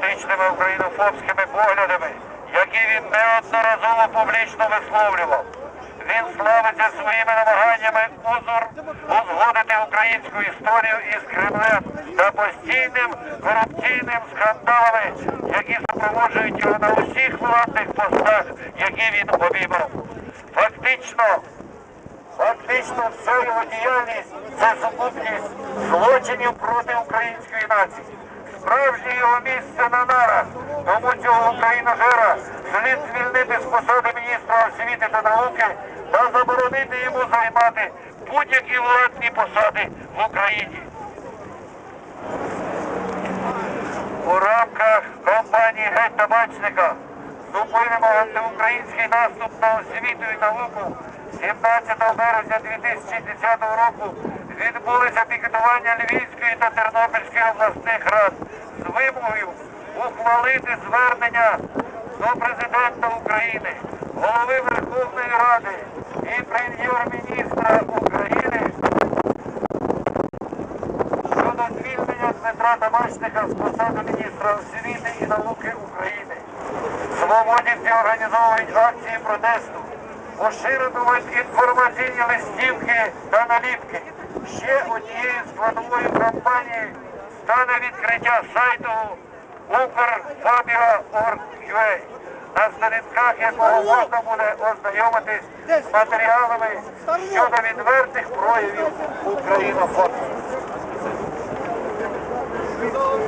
націоналістичними українофобськими поглядами, які він неодноразово публічно висловлював. Він славиться своїми намаганнями узур узгодити українську історію із Кремлем та постійним корупційним скандалами, які супроводжують його на усіх владних постах, які він обіймав. Фактично, Фактично вся його діяльність це сукупність злочинів проти української нації. Справжнє його місце на нарах. Тому цього україножера слід звільнити з посади міністра освіти та науки та заборонити йому займати будь-які владні посади в Україні. У рамках кампанії Геть табачника зупинимо антиукраїнський наступ на освіту і науку. 17 березня 2010 року відбулися пікетування Львівської та Тернопільської обласних рад з вимогою ухвалити звернення до президента України, голови Верховної Ради і прем'єр-міністра України щодо звільнення Дмитра Табачника з посади міністра освіти і науки України. Свободівці організовують акції протесту, поширюватимуть інформаційні листівки та наліпки. Ще однією складовою кампанії стане відкриття сайту Укрфабіа.org.ua, на сторінках якого можна буде ознайомитись з матеріалами щодо відвертих проявів українофобії. Його.